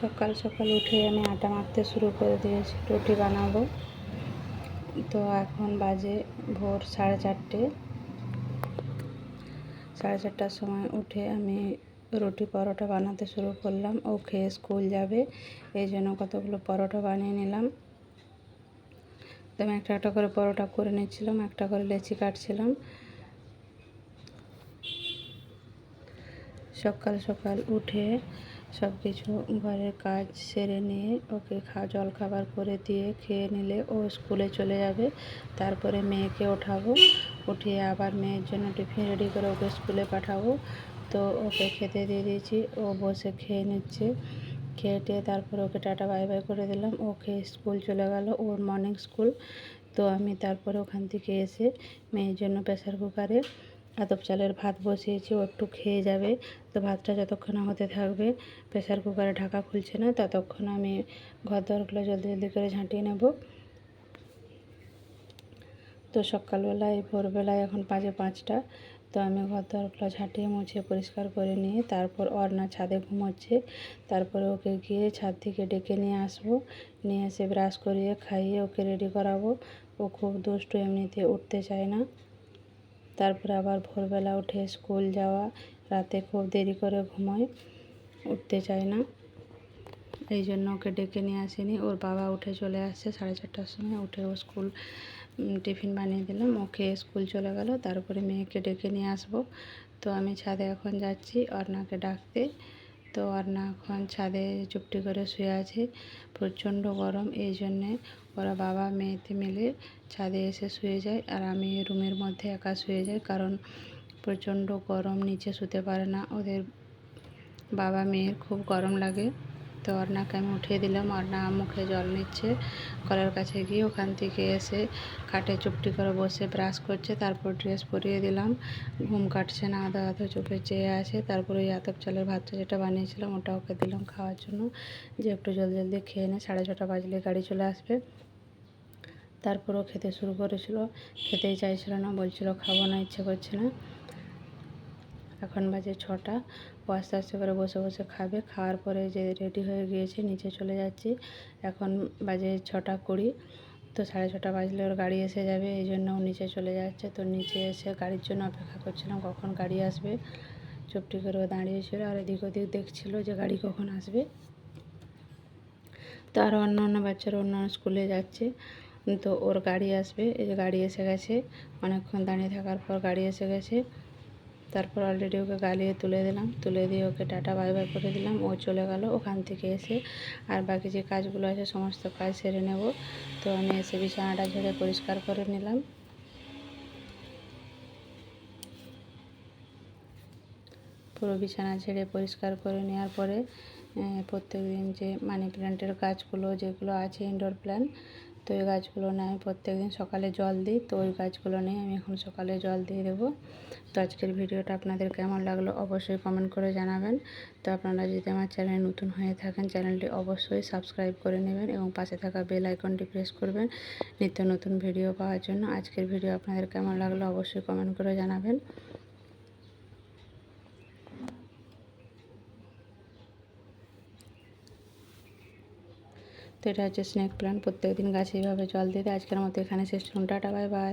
সকাল সকাল উঠে আমি আটা মাখতে শুরু করে দিয়েছি, রুটি বানাবো। তো এখন বাজে ভোর সাড়ে চারটে। সাড়ে চারটার সময় উঠে আমি রুটি পরোটা বানাতে শুরু করলাম, ও খেয়ে স্কুল যাবে, এই জন্য কতগুলো পরোটা বানিয়ে নিলাম। তো আমি একটা একটা করে পরোটা করে নিচ্ছিলাম, একটা করে লেচি কাটছিলাম। সকাল সকাল উঠে সব কিছু ঘরের কাজ সেরে নিয়ে ওকে খা, জল খাবার করে দিয়ে খেয়ে নিলে ও স্কুলে চলে যাবে। তারপরে মেয়েকে ওঠাবো। উঠিয়ে আবার মেয়ের জন্য টিফিন রেডি করে ওকে স্কুলে পাঠাবো। তো ওকে খেতে দিয়ে দিয়েছি। ও বসে খেয়ে নিচ্ছে। খেয়ে টেয়ে তারপরে ওকে টাটা, বাই বাই করে দিলাম। ও খেয়ে স্কুল চলে গেল। ওর মর্নিং স্কুল তো আমি তারপরে ওখান থেকে এসে মেয়ের জন্য প্রেসার কুকারে আতপ চালের ভাত বসিয়েছি, ও একটু খেয়ে যাবে। তো ভাতটা যতক্ষণ হতে থাকবে, প্রেসার কুকারে ঢাকা খুলছে না, ততক্ষণ আমি ঘর দরগুলো জলদি জলদি করে ঝাঁটিয়ে নেব। তো সকালবেলায়, ভোরবেলায় এখন পাঁচে পাঁচটা। তো আমি ঘর দরগুলো ঝাঁটিয়ে মুছে পরিষ্কার করে নিয়ে তারপর অর্ণা ছাদে ঘুমোচ্ছে। তারপরে ওকে গিয়ে ছাদ থেকে ডেকে নিয়ে আসব। নিয়ে এসে ব্রাশ করিয়ে খাইয়ে ওকে রেডি করাবো। ও খুব দুষ্টু, এমনিতে উঠতে চায় না। তারপরে আবার ভোরবেলা উঠে স্কুল যাওয়া, রাতে খুব দেরি করে ঘুমোয় উঠতে চায় না। এই জন্য ওকে ডেকে নিয়ে আসিনি। ওর বাবা উঠে চলে আসছে সাড়ে চারটার সময়, উঠে ও স্কুল টিফিন বানিয়ে দিলাম। ওকে স্কুল চলে গেল, তারপরে মেয়েকে ডেকে নিয়ে আসব। তো আমি ছাদে এখন যাচ্ছি অর্ণাকে ডাকতে। তো আর না, এখন ছাদে চুপটি করে শুয়ে আছে, প্রচণ্ড গরম। এই জন্যে ওরা বাবা, মেয়েতে মিলে ছাদে এসে শুয়ে যায় আর আমি রুমের মধ্যে একা শুয়ে যাই কারণ প্রচণ্ড গরম, নিচে শুতে পারে না। ওদের বাবা, মেয়ের খুব গরম লাগে। তো অর্ণাকে আমি উঠিয়ে দিলাম। অর্ণা মুখে জল নিচ্ছে, কলের কাছে গিয়ে ওখান থেকে এসে খাটে চুপটি করে বসে ব্রাশ করছে, তারপর ড্রেস পরিয়ে দিলাম। ঘুম কাটছে না, আধা আধা চোখে চেয়ে আছে। তারপরে ওই আতপ চালের ভাতটা যেটা বানিয়েছিলাম, ওটা ওকে দিলাম খাওয়ার জন্য। যে একটু জলদি জলদি খেয়ে নে, সাড়ে ছটা বাজলে গাড়ি চলে আসবে। তারপরও খেতে শুরু করেছিল। খেতেই চাইছিল না, বলছিল খাব না, ইচ্ছে করছে না। এখন বাজে ছটা। ও আস্তে আস্তে করে বসে বসে খাবে। খাওয়ার পরে যে রেডি হয়ে গিয়েছে, নিচে চলে যাচ্ছি। এখন বাজে ছটা কুড়ি। তো সাড়ে ছটা বাজলে ওর গাড়ি এসে যাবে, এই জন্য ও নিচে চলে যাচ্ছে। তো নিচে এসে গাড়ির জন্য অপেক্ষা করছিলাম কখন গাড়ি আসবে। চুপটি করে ও দাঁড়িয়েছিল আর এদিক ওদিক দেখছিল যে গাড়ি কখন আসবে। তো আরও অন্য অন্য বাচ্চারা অন্য অন্য স্কুলে যাচ্ছে। তো ওর গাড়ি আসবে। এই যে গাড়ি এসে গেছে। অনেকক্ষণ দাঁড়িয়ে থাকার পর গাড়ি এসে গেছে। তারপর অলরেডি ওকে গালিয়ে তুলে দিলাম, তুলে দিয়ে ওকে টাটা বাই বাই করে দিলাম। ও চলে গেল ওখান থেকে এসে। আর বাকি যে কাজগুলো আছে, সমস্ত কাজ সেরে নেব। তো আমি এসে বিছানাটা ঝেড়ে পরিষ্কার করে নিলাম। পুরো বিছানা ঝেড়ে পরিষ্কার করে নেওয়ার পরে প্রত্যেক দিন যে মানি প্ল্যান্টের গাছগুলো যেগুলো আছে ইনডোর প্ল্যান্ট তো ওই গাছগুলো নিয়ে আমি প্রত্যেক দিন সকালে জল দিই, তো ওই গাছগুলো নিয়ে আমি এখন সকালে জল দিয়ে দেবো। তো আজকের ভিডিওটা আপনাদের কেমন লাগল অবশ্যই কমেন্ট করে জানাবেন। তো আপনারা যদি আমার চ্যানেল নতুন হয়ে থাকেন চ্যানেলটি অবশ্যই সাবস্ক্রাইব করে নেবেন এবং পাশে থাকা বেল আইকনটি প্রেস করবেন নিত্য নতুন ভিডিও পাওয়ার জন্য। আজকের ভিডিও আপনাদের কেমন লাগল অবশ্যই কমেন্ট করে জানাবেন। তো এটা হচ্ছে স্নেক প্ল্যান্ট। প্রত্যেকদিন গাছে এইভাবে জল দিতে আজকের মতো এখানে শেষ টাটা, বাই বাই।